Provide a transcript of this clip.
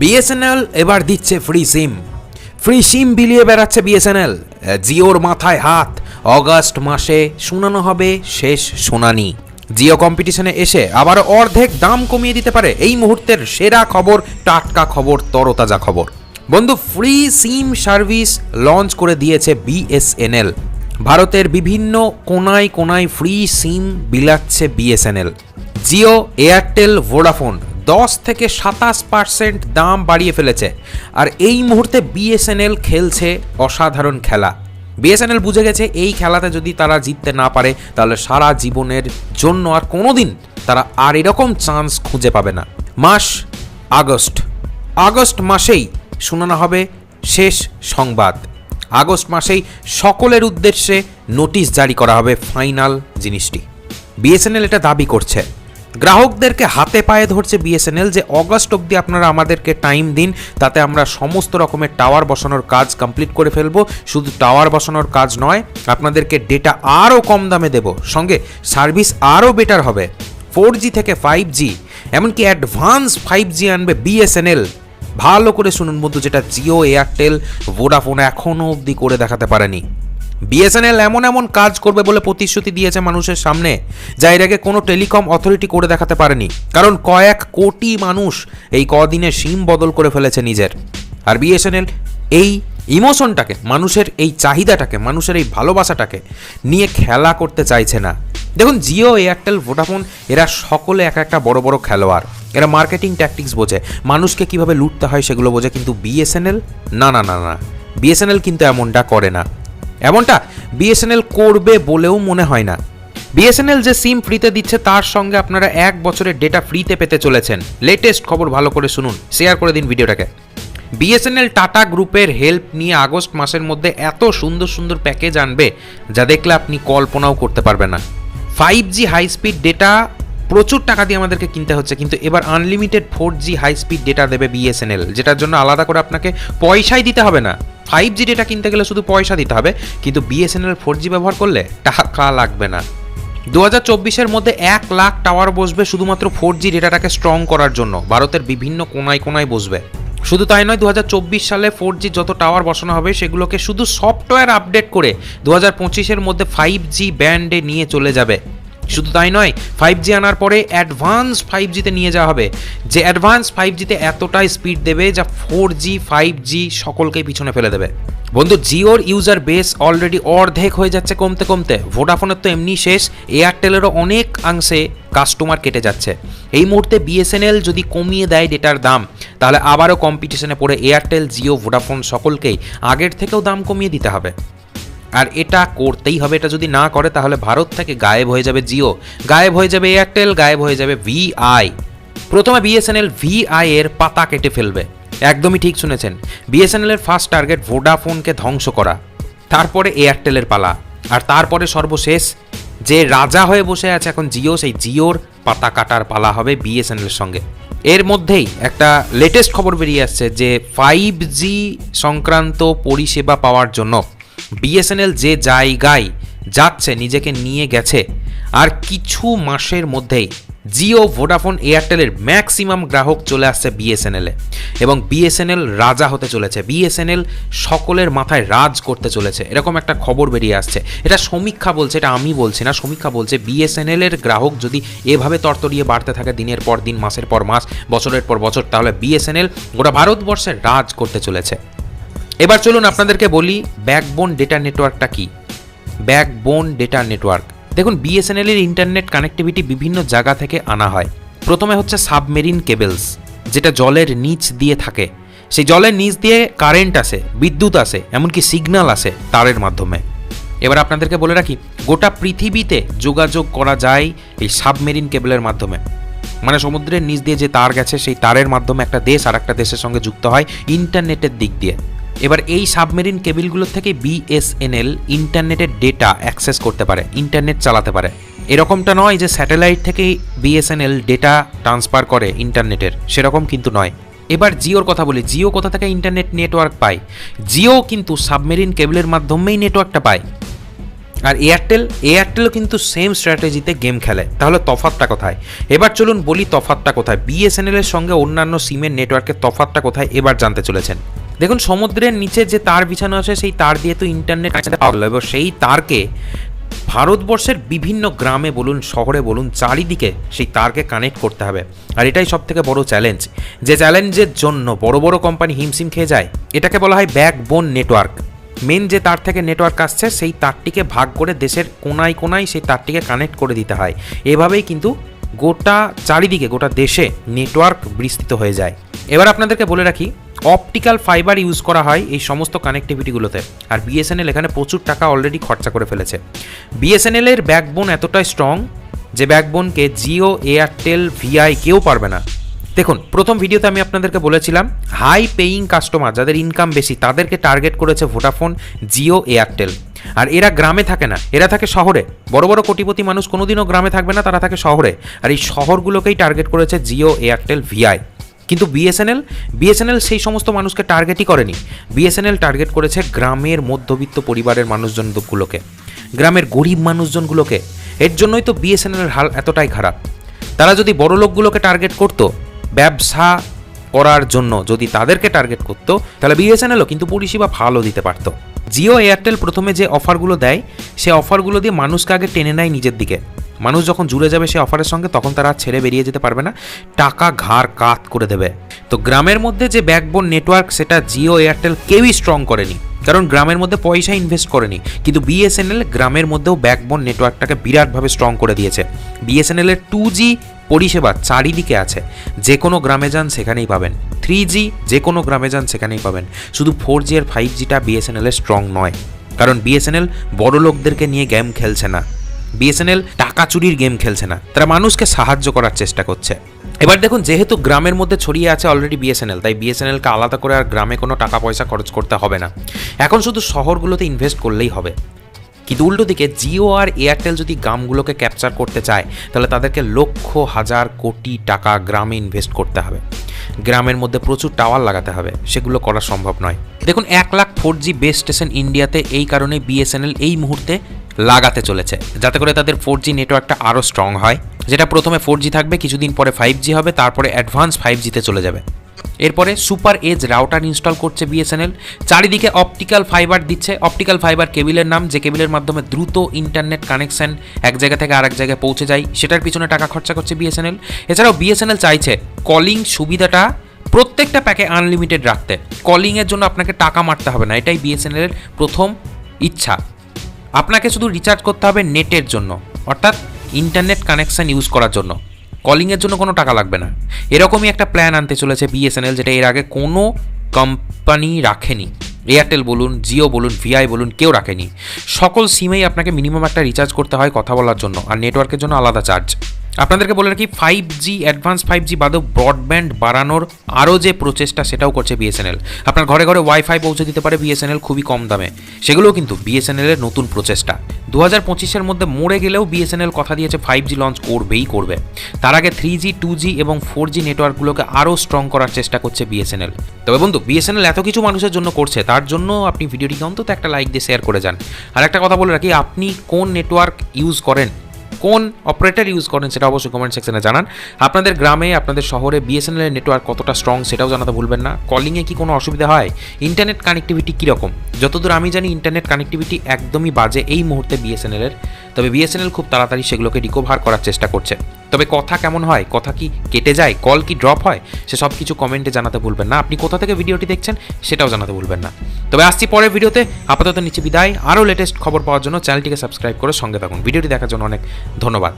BSNL এবার দিচ্ছে free SIM free সিম বিলিয়ে বেড়াচ্ছে বিএসএনএল জিওর মাথায় হাত। অগাস্ট মাসে শোনানো হবে শেষ শুনানি। জিও কম্পিটিশনে এসে আবার অর্ধেক দাম কমিয়ে দিতে পারে এই মুহূর্তের সেরা খবর, টাটকা খবর, তরতাজা খবর। বন্ধু ফ্রি সিম সার্ভিস লঞ্চ করে দিয়েছে বিএসএনএল ভারতের বিভিন্ন কোনায় কোনায় ফ্রি সিম বিলাচ্ছে বিএসএনএল জিও এয়ারটেল ভোডাফোন দশ থেকে সাতাশ পার্সেন্ট দাম বাড়িয়ে ফেলেছে। আর এই মুহূর্তে বিএসএনএল খেলছে অসাধারণ খেলা। বিএসএনএল বুঝে গেছে এই খেলাতে যদি তারা জিততে না পারে, তাহলে সারা জীবনের জন্য আর কোনোদিন তারা আর এরকম চান্স খুঁজে পাবে না। মাস আগস্ট। আগস্ট মাসেই শোনানো হবে শেষ সংবাদ। আগস্ট মাসেই সকলের উদ্দেশ্যে নোটিশ জারি করা হবে ফাইনাল জিনিসটি। বিএসএনএল এটা দাবি করছে। গ্রাহকদেরকে হাতে পায়ে ধরছে বিএসএনএল যে অগস্ট অবধি আপনারা আমাদেরকে টাইম দিন, তাতে আমরা সমস্ত রকমের টাওয়ার বসানোর কাজ কমপ্লিট করে ফেলব। শুধু টাওয়ার বসানোর কাজ নয়, আপনাদেরকে ডেটা আরও কম দামে দেব। সঙ্গে সার্ভিস আরও বেটার হবে। ফোর জি থেকে ফাইভ জি এমনকি অ্যাডভান্স ফাইভ জি আনবে বিএসএনএল ভালো করে শুনুন বন্ধু, যেটা জিও এয়ারটেল ভোডাফোন এখনও অবধি করে দেখাতে পারেনি। বিএসএনএল এমন এমন কাজ করবে বলে প্রতিশ্রুতি দিয়েছে মানুষের সামনে, যা এর আগে কোনো টেলিকম অথরিটি করে দেখাতে পারেনি। কারণ কয়েক কোটি মানুষ এই কদিনে সিম বদল করে ফেলেছে নিজের। আর বিএসএনএল এই ইমোশনটাকে, মানুষের এই চাহিদাটাকে, মানুষের এই ভালোবাসাটাকে নিয়ে খেলা করতে চাইছে না। দেখুন, জিও, এয়ারটেল, ভোডাফোন, এরা সকলে এক একটা বড় বড় খেলোয়াড়। এরা মার্কেটিং ট্যাকটিক্স বোঝে। মানুষকে কীভাবে লুটতে হয় সেগুলো বোঝে, কিন্তু বিএসএনএল না না না না। বিএসএনএল কিন্তু এমনটা করে না। এমনটা বিএসএনএল করবে বলেও মনে হয় না। বিএসএনএল যে সিম ফ্রিতে দিচ্ছে তার সঙ্গে আপনারা এক বছরের ডেটা ফ্রিতে পেতে চলেছেন। লেটেস্ট খবর ভালো করে শুনুন। শেয়ার করে দিন ভিডিওটাকে। বিএসএনএল টাটা গ্রুপের হেল্প নিয়ে আগস্ট মাসের মধ্যে এত সুন্দর সুন্দর প্যাকেজ আনবে যা দেখলে আপনি কল্পনাও করতে পারবেন না। Five G high speed data প্রচুর টাকা দিয়ে আমাদেরকে কিনতে হচ্ছে, কিন্তু এবার unlimited four G high speed data দেবে বিএসএনএল, যেটার জন্য আলাদা করে আপনাকে পয়সাই দিতে হবে না। ফাইভ জি ডেটা কিনতে গেলে শুধু পয়সা দিতে হবে, কিন্তু বিএসএনএল ফোর জি ব্যবহার করলে টাকা লাগবে না। দু হাজার চব্বিশের মধ্যে এক লাখ টাওয়ার বসবে শুধুমাত্র ফোর জি ডেটাটাকে স্ট্রং করার জন্য। ভারতের বিভিন্ন কোনায় কোনায় বসবে। শুধু তাই নয় দু সালে ফোর জি যত টাওয়ার বসানো হবে, সেগুলোকে শুধু সফটওয়্যার আপডেট করে দু হাজার পঁচিশের মধ্যে ফাইভ জি ব্যান্ডে নিয়ে চলে যাবে। শুধু তাই নয় ফাইভ জি আনার পরে অ্যাডভান্স ফাইভ জিতে নিয়ে যাওয়া হবে। যে অ্যাডভান্স ফাইভ জিতে এতটাই স্পিড দেবে যা ফোর জি ফাইভ জি সকলকেই পিছনে ফেলে দেবে। বন্ধু, জিওর ইউজার বেস অলরেডি অর্ধেক হয়ে যাচ্ছে কমতে কমতে। ভোডাফোনের তো এমনি শেষ। এয়ারটেলেরও অনেক অংশে কাস্টমার কেটে যাচ্ছে। এই মুহূর্তে বিএসএনএল যদি কমিয়ে দেয় ডেটার দাম, তাহলে আবারও কম্পিটিশনে পড়ে এয়ারটেল জিও ভোডাফোন সকলকেই। আগের থেকেও দাম কমিয়ে দিতে হবে। আর এটা করতেই হবে, এটা যদি না করে তাহলে ভারত থেকে গায়েব হয়ে যাবে জিও, গায়েব হয়ে যাবে এয়ারটেল, গায়েব হয়ে যাবে ভিআই। প্রথমে বিএসএনএল ভিআই এর পাতা কেটে ফেলবে, একদমই ঠিক শুনেছেন। বিএসএনএল এর ফার্স্ট টার্গেট ভোডাফোনকে ধ্বংস করা, তারপরে এয়ারটেলের পালা, আর তারপরে সর্বশেষ যে রাজা হয়ে বসে আছে এখন জিও, সেই জিওর পাতা কাটার পালা হবে বিএসএনএল এর সঙ্গে। এর মধ্যেই একটা লেটেস্ট খবর বেরিয়ে আসছে যে ফাইভ জি সংক্রান্ত পরিষেবা পাওয়ার জন্য বিএসএনএল যে জায়গায় যাচ্ছে, নিজেকে নিয়ে গেছে, আর কিছু মাসের মধ্যেই জিও ভোডাফোন এয়ারটেলের ম্যাক্সিমাম গ্রাহক চলে আসছে বিএসএনএলে এবং বিএসএনএল রাজা হতে চলেছে। বিএসএনএল সকলের মাথায় রাজ করতে চলেছে। এরকম একটা খবর বেরিয়ে আসছে। এটা সমীক্ষা বলছে, এটা আমি বলছি না, সমীক্ষা বলছে বিএসএনএল এর গ্রাহক যদি এভাবে তরতরিয়ে বাড়তে থাকে দিনের পর দিন, মাসের পর মাস, বছরের পর বছর, তাহলে বিএসএনএল গোটা ভারতবর্ষে রাজ করতে চলেছে। এবার চলুন আপনাদেরকে বলি ব্যাকবোন ডেটা নেটওয়ার্কটা কি? ব্যাকবোন ডেটা নেটওয়ার্ক দেখুন বিএসএনএল এর ইন্টারনেট কানেক্টিভিটি বিভিন্ন জায়গা থেকে আনা হয়। প্রথমে হচ্ছে সাবমেরিন কেবলস যেটা জলের নিচ দিয়ে থাকে। সেই জলের নিচ দিয়ে কারেন্ট আসে, বিদ্যুৎ আসে, এমনকি সিগন্যাল আসে তারের মাধ্যমে। এবার আপনাদেরকে বলে রাখি, গোটা পৃথিবীতে যোগাযোগ করা যায় এই সাবমেরিন কেবলের মাধ্যমে। মানে সমুদ্রের নিচ দিয়ে যে তার গেছে, সেই তারের মাধ্যমে একটা দেশ আর একটা দেশের সঙ্গে যুক্ত হয় ইন্টারনেটের দিক দিয়ে। এবার এই সাবমেরিন কেবিলগুলোর থেকে বিএসএনএল ইন্টারনেটের ডেটা অ্যাক্সেস করতে পারে, ইন্টারনেট চালাতে পারে। এরকমটা নয় যে স্যাটেলাইট থেকেই বিএসএনএল ডেটা ট্রান্সফার করে ইন্টারনেটের, সেরকম কিন্তু নয়। এবার জিওর কথা বলি, জিও কোথা থেকে ইন্টারনেট নেটওয়ার্ক পায়? জিও কিন্তু সাবমেরিন কেবলের মাধ্যমেই নেটওয়ার্কটা পায়। আর এয়ারটেল, এয়ারটেলও কিন্তু সেম স্ট্র্যাটেজিতে গেম খেলে। তাহলে তফাতটা কোথায়? এবার চলুন বলি তফাতটা কোথায়? বিএসএনএল এর সঙ্গে অন্যান্য সিমের নেটওয়ার্কের তফাতটা কোথায়? এবার জানতে চলেছেন। দেখুন, সমুদ্রের নিচে যে তার বিছানো আছে, সেই তার দিয়ে তো ইন্টারনেট পাওয়া গেল। এবার সেই তারকে ভারতবর্ষের বিভিন্ন গ্রামে বলুন, শহরে বলুন, চারিদিকে সেই তারকে কানেক্ট করতে হবে। আর এটাই সব থেকে বড় চ্যালেঞ্জ যে চ্যালেঞ্জের জন্য বড় বড় কোম্পানি হিমসিম খেয়ে যায়, এটাকে বলা হয় ব্যাকবোন নেটওয়ার্ক মেন যে তার থেকে নেটওয়ার্ক আসছে, সেই তারটিকে ভাগ করে দেশের কোনায় কোনায় সেই তারটিকে কানেক্ট করে দিতে হয়। এভাবেই কিন্তু গোটা চারিদিকে, গোটা দেশে নেটওয়ার্ক বিস্তৃত হয়ে যায়। এবার আপনাদেরকে বলে রাখি অপটিক্যাল ফাইবার ইউজ করা হয় এই সমস্ত কানেক্টিভিটিগুলোতে আর বিএসএনএল এখানে প্রচুর টাকা অলরেডি খরচা করে ফেলেছে। বিএসএনএল এর ব্যাকবোন এতটাই স্ট্রং যে ব্যাকবোনকে জিও এয়ারটেল ভিআই কেউ পারবে না। দেখুন, প্রথম ভিডিওতে আমি আপনাদেরকে বলেছিলাম হাই পেইং কাস্টমার যাদের ইনকাম বেশি, তাদেরকে টার্গেট করেছে ভোডাফোন জিও এয়ারটেল আর এরা গ্রামে থাকে না, এরা থাকে শহরে। বড় বড় কোটিপতি মানুষ কোনোদিনও গ্রামে থাকবে না, তারা থাকে শহরে। আর এই শহরগুলোকেই টার্গেট করেছে জিও এয়ারটেল ভিআই কিন্তু বিএসএনএল বিএসএনএল সেই সমস্ত মানুষকে টার্গেটই করেনি। বিএসএনএল টার্গেট করেছে গ্রামের মধ্যবিত্ত পরিবারের মানুষজনগুলোকে, গ্রামের গরিব মানুষজনগুলোকে। এর জন্যই তো বিএসএনএলের হাল এতটাই খারাপ। তারা যদি বড় লোকগুলোকে টার্গেট করতো, ব্যবসা করার জন্য যদি তাদেরকে টার্গেট করতো, তাহলে বিএসএনএলও কিন্তু পরিষেবা ভালো দিতে পারতো। জিও এয়ারটেল প্রথমে যে অফারগুলো দেয়, সে অফারগুলো দিয়ে মানুষকে আগে টেনে নেয় নিজের দিকে। মানুষ যখন জুড়ে যাবে সে অফারের সঙ্গে, তখন তারা ছেড়ে বেরিয়ে যেতে পারবে না। টাকা ঘাড় কাত করে দেবে। তো গ্রামের মধ্যে যে ব্যাকবোন নেটওয়ার্ক সেটা জিও এয়ারটেল কেউই স্ট্রং করেনি। কারণ গ্রামের মধ্যে পয়সা ইনভেস্ট করেনি। কিন্তু বিএসএনএল গ্রামের মধ্যেও ব্যাকবোন নেটওয়ার্কটাকে বিরাটভাবে স্ট্রং করে দিয়েছে। বিএসএনএল এর টু জি পরিষেবা চারিদিকে আছে। যে কোনো গ্রামে যান, সেখানেই পাবেন। থ্রি জি যে কোনো গ্রামে যান, সেখানেই পাবেন। শুধু ফোর জি আর ফাইভ জিটা বিএসএনএল এর স্ট্রং নয়। কারণ বিএসএনএল বড় লোকদেরকে নিয়ে গেম খেলছে না। বিএসএনএল টাকা চুরির গেম খেলছে না। তারা মানুষকে সাহায্য করার চেষ্টা করছে। এবার দেখুন, যেহেতু গ্রামের মধ্যে ছড়িয়ে আছে অলরেডি বিএসএনএল তাই বিএসএনএলকে আলাদা করে আর গ্রামে কোনো টাকা পয়সা খরচ করতে হবে না। এখন শুধু শহরগুলোতে ইনভেস্ট করলেই হবে। কিন্তু উল্টো দিকে জিও আর এয়ারটেল যদি গ্রামগুলোকে ক্যাপচার করতে চায়, তাহলে তাদেরকে লক্ষ হাজার কোটি টাকা গ্রামে ইনভেস্ট করতে হবে। গ্রামের মধ্যে প্রচুর টাওয়ার লাগাতে হবে। সেগুলো করা সম্ভব নয়। দেখুন, এক lakh four G base station ইন্ডিয়াতে এই কারণে বিএসএনএল এই মুহূর্তে লাগাতে চলেছে। যাতে করে তাদের ফোর জি নেটওয়ার্কটা আরও স্ট্রং হয়। যেটা প্রথমে ফোর জি থাকবে, কিছুদিন পরে ফাইভ জি হবে, তারপরে অ্যাডভান্স ফাইভ জিতে চলে যাবে। এরপরে সুপার এজ রাউটার ইনস্টল করছে বিএসএনএল চারিদিকে অপটিক্যাল ফাইবার দিচ্ছে। অপটিক্যাল ফাইবার কেবিলের নাম, যে কেবিলের মাধ্যমে দ্রুত ইন্টারনেট কানেকশন এক জায়গা থেকে আরেক জায়গায় পৌঁছে যায়, সেটার পিছনে টাকা খরচা করছে বিএসএনএল এছাড়াও বিএসএনএল চাইছে কলিং সুবিধাটা প্রত্যেকটা প্যাকে আনলিমিটেড রাখতে। কলিংয়ের জন্য আপনাকে টাকা মারতে হবে না, এটাই বিএসএনএলের প্রথম ইচ্ছা। আপনাকে শুধু রিচার্জ করতে হবে নেটের জন্য, অর্থাৎ ইন্টারনেট কানেকশান ইউজ করার জন্য। কলিংয়ের জন্য কোনো টাকা লাগবে না। এরকমই একটা প্ল্যান আনতে চলেছে বিএসএনএল যেটা এর আগে কোনো কোম্পানি রাখেনি। এয়ারটেল বলুন জিও বলুন ভিআই বলুন, কেউ রাখেনি। সকল সিমেই আপনাকে মিনিমাম একটা রিচার্জ করতে হয় কথা বলার জন্য, আর নেটওয়ার্কের জন্য আলাদা চার্জ আপনাদেরকে বলে রাখি five G advance five G বাদেও ব্রডব্যান্ড বাড়ানোর আরও যে প্রচেষ্টা, সেটাও করছে বিএসএনএল আপনার ঘরে ঘরে ওয়াইফাই পৌঁছে দিতে পারে বিএসএনএল খুবই কম দামে। সেগুলোও কিন্তু বিএসএনএল এর নতুন প্রচেষ্টা। দু হাজার পঁচিশের মধ্যে মরে গেলেও বিএসএনএল কথা দিয়েছে ফাইভ জি লঞ্চ করবেই করবে। তার আগে থ্রি জি টু জি এবং ফোর জি নেটওয়ার্কগুলোকে আরও স্ট্রং করার চেষ্টা করছে বিএসএনএল তবে বন্ধু বিএসএনএল এত কিছু মানুষের জন্য করছে, তার জন্য আপনি ভিডিওটিকে অন্তত একটা লাইক দিয়ে শেয়ার করে যান। আর একটা কথা বলে রাখি, আপনি কোন নেটওয়ার্ক ইউজ করেন কোন অপারেটার ইউজ করেন সেটা অবশ্যই কমেন্ট সেকশনে জানান। আপনাদের গ্রামে, আপনাদের শহরে বিএসএনএলের নেটওয়ার্ক কতটা স্ট্রং সেটাও জানাতে ভুলবেন না। কলিংয়ে কি কোনো অসুবিধা হয়? ইন্টারনেট কানেক্টিভিটি কীরকম? যতদূর আমি জানি ইন্টারনেট কানেক্টিভিটি একদমই বাজে এই মুহূর্তে বিএসএনএল এর। তবে বিএসএনএল খুব তাড়াতাড়ি সেগুলোকে রিকভার করার চেষ্টা করছে। তবে কথা কেমন হয়, কথা কি কেটে যায় কল কি ড্রপ হয় সে সব কিছু কমেন্টে জানাতে ভুলবেন না। আপনি কোথা থেকে ভিডিওটি দেখছেন সেটাও জানাতে ভুলবেন না। তবে আসছি পরের ভিডিওতে। আপাতত নিচে বিদায়। আরও লেটেস্ট খবর পাওয়ার জন্য চ্যানেলটিকে সাবস্ক্রাইব করে সঙ্গে থাকুন। ভিডিওটি দেখার জন্য অনেক ধন্যবাদ।